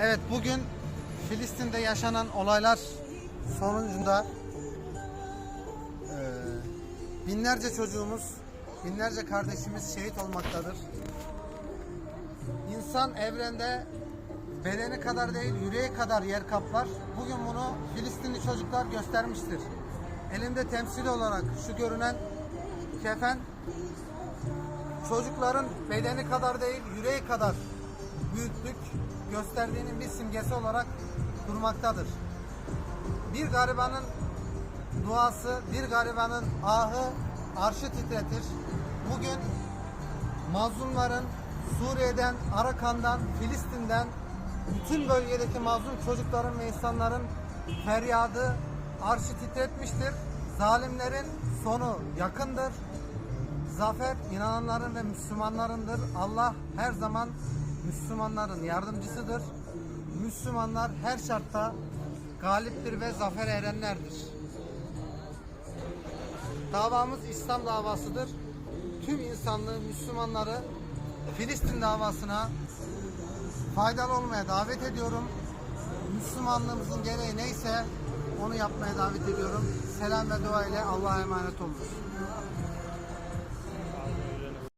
Evet bugün Filistin'de yaşanan olaylar sonucunda eee, binlerce çocuğumuz, binlerce kardeşimiz şehit olmaktadır. İnsan evrende bedeni kadar değil yüreği kadar yer kaplar. Bugün bunu Filistinli çocuklar göstermiştir. Elimde temsil olarak şu görünen kefen çocukların bedeni kadar değil yüreği kadar büyüklük gösterdiğinin bir simgesi olarak durmaktadır. Bir garibanın duası, bir garibanın ahı arşı titretir. Bugün mazlumların Suriye'den, Arakan'dan, Filistin'den bütün bölgedeki mazlum çocukların ve insanların feryadı arşı titretmiştir. Zalimlerin sonu yakındır. Zafer inananların ve Müslümanlarındır. Allah her zaman Müslümanların yardımcısıdır. Müslümanlar her şartta galiptir ve zafer erenlerdir. Davamız İslam davasıdır. Tüm insanlığı, Müslümanları Filistin davasına faydalı olmaya davet ediyorum. Müslümanlığımızın gereği neyse onu yapmaya davet ediyorum. Selam ve dua ile Allah'a emanet olunuz.